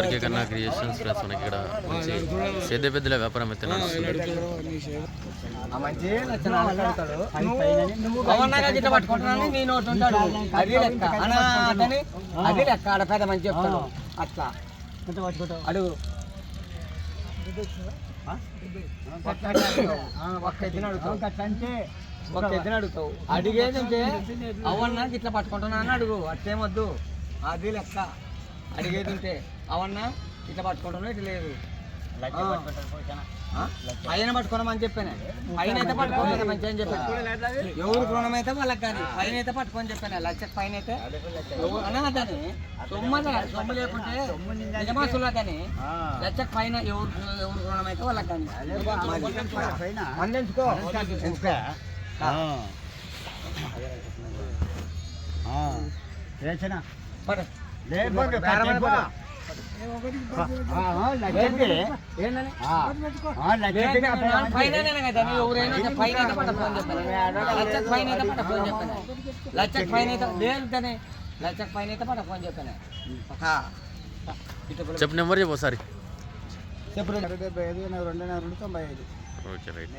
RK కన్నా creations friends మనకి ఇక్కడ మంచి పెద్ద పెద్దల వ్యాపారం అయితే నడుస్తుంది. పట్టుకుంటున్నాను అట్లా. అడుగు. ఒక్క ఎత్తున అడుగుతావు. ఒక్క అడుగుతావు. అడిగేదంటే అవన్నా ఇట్లా పట్టుకుంటున్నా అని అడుగు. అట్టేమొద్దు అది లెక్క. అడిగేది ఉంటే అవన్నా ఇట్లా పట్టుకుంటున్నా ఇట్లా లేదు? పైన పట్టుకోనమని చెప్పాను. పైన అయితే పట్టుకోలేదు మంచి అని చెప్పాను. ఎవరు రుణం అయితే వాళ్ళకి కానీ పైన అయితే పట్టుకొని చెప్పాను. లక్ష పైన అయితే. ఎవరు- అన్నా దాన్ని సొమ్ము సొమ్ము లేకుంటే నిజమా సుల్లాదని లక్ష పైన ఎవరు ఎవరు రుణం అయితే వాళ్ళకి కానీ పడు. ఏందని? లేదు, నా పైననే కదా, నీ ఎవరైనా అయితే పైన అయితే పట్టుకొని చెప్పాను. లక్షకు పైన అయితే పట్టుకొని చెప్పాను. లక్షకు పైన అయితే లేదు దాన్ని. లక్షకు పైన అయితే పట్టుకొని చెప్పాను. ఆ. ఇటు పిల్ల- చెప్పు నెంబర్ చెప్పు ఒకసారి చెప్పు రండి. ఓకే రైట్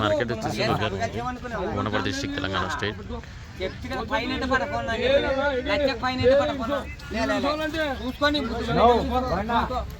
మార్కెట్ వచ్చేసి వనపర్తి డిస్టిక్ తెలంగాణ స్టేట్. చెప్తే